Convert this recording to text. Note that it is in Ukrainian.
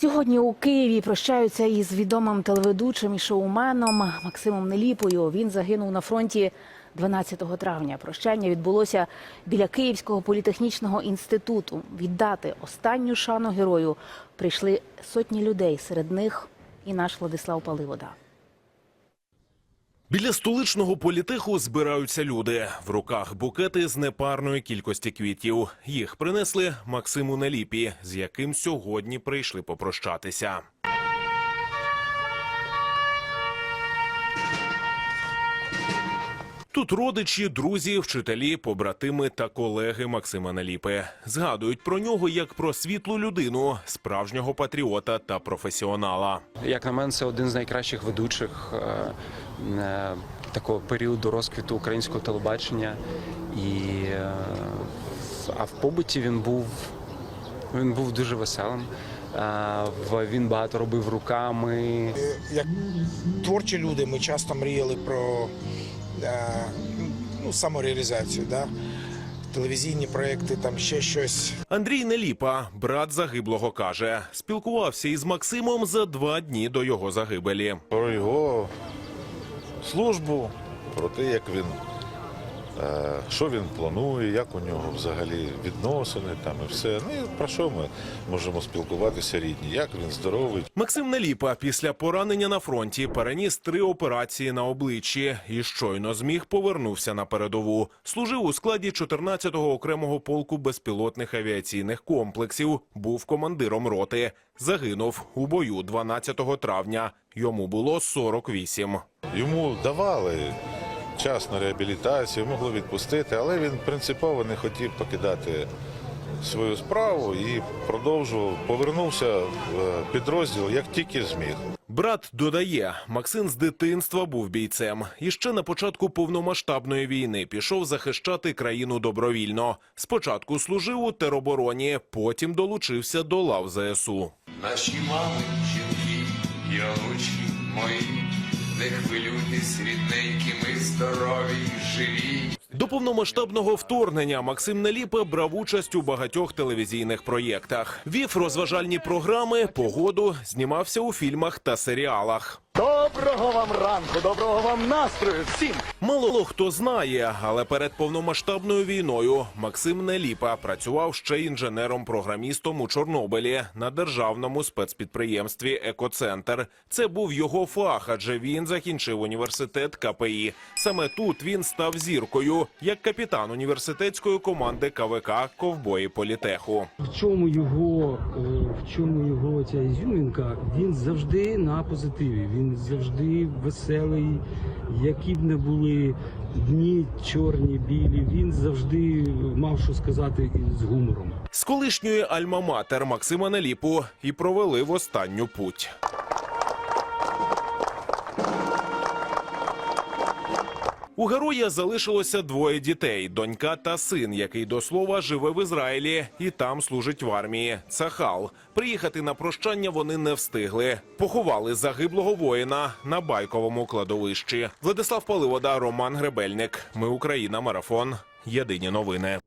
Сьогодні у Києві прощаються із відомим телеведучим і шоуменом Максимом Неліпою. Він загинув на фронті 12 травня. Прощання відбулося біля Київського політехнічного інституту. Віддати останню шану герою прийшли сотні людей. Серед них і наш Владислав Паливода. Біля столичного політеху збираються люди. В руках букети з непарної кількості квітів. Їх принесли Максиму Неліпі, з яким сьогодні прийшли попрощатися. Тут родичі, друзі, вчителі, побратими та колеги Максима Неліпи згадують про нього як про світлу людину, справжнього патріота та професіонала. Як на мене, це один з найкращих ведучих е, е, такого періоду розквіту українського телебачення. І, е, а в побуті він був, він був дуже веселим. Е, Він багато робив руками. як творчі люди, ми часто мріяли про е, ну, самореалізацію, да? телевізійні проекти, там ще щось. Андрій Неліпа, брат загиблого, каже, спілкувався із Максимом за два дні до його загибелі. про його службу, про те, як він, що він планує, як у нього взагалі відносини там і все. Ну і про що ми можемо спілкуватися рідні, як він здоровий. Максим Неліпа після поранення на фронті переніс три операції на обличчі і щойно зміг повернувся на передову. Служив у складі 14-го окремого полку безпілотних авіаційних комплексів. Був командиром роти. Загинув у бою 12 травня. Йому було 48. Йому давали час на реабілітацію, могли відпустити, але він принципово не хотів покидати свою справу і продовжував, повернувся в е, підрозділ як тільки зміг. Брат додає, Максим з дитинства був бійцем. І ще на початку повномасштабної війни пішов захищати країну добровільно. Спочатку служив у теробороні, потім долучився до лав ЗСУ. Наші мами, жінки і онучки мої, не хвилюйтесь, рідненькі, ми здорові і живі. До повномасштабного вторгнення Максим наліпе брав участь у багатьох телевізійних проєктах. Вів розважальні програми, погоду, знімався у фільмах та серіалах. Доброго вам ранку, доброго вам настрою всім. Мало хто знає, але перед повномасштабною війною Максим Неліпа працював ще інженером-програмістом у Чорнобилі на державному спецпідприємстві Екоцентр. Це був його фах, адже він закінчив університет КПІ. Саме тут він став зіркою як капітан університетської команди КВК Ковбої Політеху. В чому його, е, в чому його ця ізюмінка? Він завжди на позитиві. Він завжди веселий, які б не були дні чорні, білі. Він завжди мав що сказати з гумором. З колишньої альма-матер Максима Неліпу і провели в останню путь. У героя залишилося двоє дітей: донька та син, який до слова живе в Ізраїлі і там служить в армії. Цахал. Приїхати на прощання вони не встигли. Поховали загиблого воїна на байковому кладовищі. Владислав Паливода, Роман Гребельник. Ми Україна. Марафон. Єдині новини.